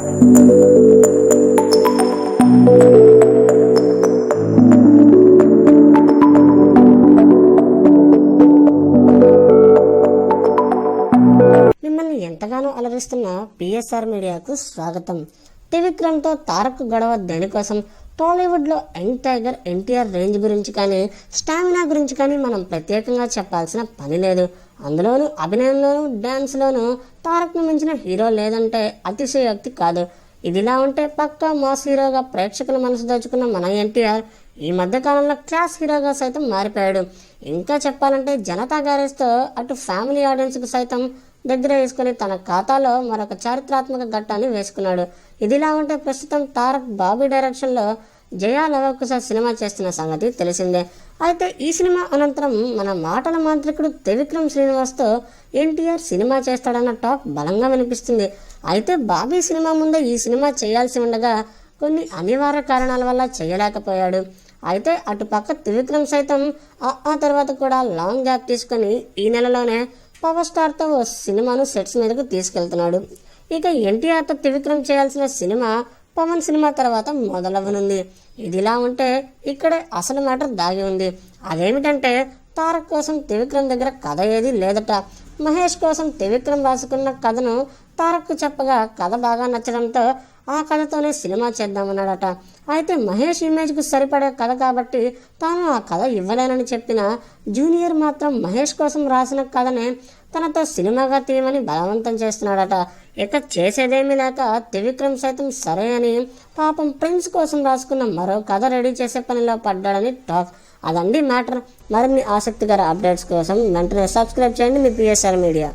మిమ్మల్ని ఎంతగానో అలరిస్తున్న పిఎస్ఆర్ మీడియాకు స్వాగతం. త్రివిక్రమ్తో తారక్ గొడవ దేనికోసం? టాలీవుడ్లో యంగ్ టైగర్ ఎన్టీఆర్ రేంజ్ గురించి కానీ స్టామినా గురించి కానీ మనం ప్రత్యేకంగా చెప్పాల్సిన పని లేదు. అందులోనూ అభినయంలోనూ డ్యాన్స్లోనూ తారక్ను మించిన హీరో లేదంటే అతిశయోక్తి కాదు. ఇదిలా ఉంటే పక్కా మాస్ హీరోగా ప్రేక్షకుల మనసు దోచుకున్న మన ఎన్టీఆర్ ఈ మధ్య కాలంలో క్లాస్ హీరోగా సైతం మారిపోయాడు. ఇంకా చెప్పాలంటే జనతా గ్యారేజ్తో అటు ఫ్యామిలీ ఆడియన్స్కి సైతం దగ్గర వేసుకుని తన ఖాతాలో మరొక చారిత్రాత్మక ఘట్టాన్ని వేసుకున్నాడు. ఇదిలా ఉంటే ప్రస్తుతం తారక్ బాబీ డైరెక్షన్లో జయా లవకుశ సినిమా చేస్తున్న సంగతి తెలిసిందే. అయితే ఈ సినిమా అనంతరం మన మాటల మాంత్రికుడు త్రివిక్రమ్ శ్రీనివాస్తో ఎన్టీఆర్ సినిమా చేస్తాడన్న టాక్ బలంగా వినిపిస్తుంది. అయితే బాబీ సినిమా ముందే ఈ సినిమా చేయాల్సి ఉండగా కొన్ని అనివార్య కారణాల వల్ల చేయలేకపోయాడు. అయితే అటుపక్క త్రివిక్రమ్ సైతం ఆ ఆ తర్వాత కూడా లాంగ్ గ్యాప్ తీసుకొని ఈ నెలలోనే పవర్ స్టార్తో ఓ సినిమాను సెట్స్ మీదకు తీసుకెళ్తున్నాడు. ఇక ఎన్టీఆర్తో త్రివిక్రమ్ చేయాల్సిన సినిమా పవన్ సినిమా తర్వాత మొదలవ్వనుంది ఇదిలా ఉంటే ఇక్కడే అసలు మ్యాటర్ దాగి ఉంది. అదేమిటంటే తారక్ కోసం త్రివిక్రమ్ దగ్గర కథ ఏది లేదట. మహేష్ కోసం త్రివిక్రమ్ రాసుకున్న కథను తారక్కు చెప్పగా కథ బాగా నచ్చడంతో ఆ కథతోనే సినిమా చేద్దామన్నాడట. అయితే మహేష్ ఇమేజ్కు సరిపడే కథ కాబట్టి తాను ఆ కథ ఇవ్వలేనని చెప్పిన జూనియర్ మాత్రం మహేష్ కోసం రాసిన కథనే తనతో సినిమాగా తీయమని బలవంతం చేస్తున్నాడట. ఇక చేసేదేమీ లేక త్రివిక్రమ్ సైతం సరే అని పాపం ప్రిన్స్ కోసం రాసుకున్న మరో కథ రెడీ చేసే పనిలో పడ్డాడని టాక్. అదండి మ్యాటర్. మరిన్ని ఆసక్తికర అప్డేట్స్ కోసం వెంటనే సబ్స్క్రైబ్ చేయండి మీ పిఎస్ఆర్ మీడియా.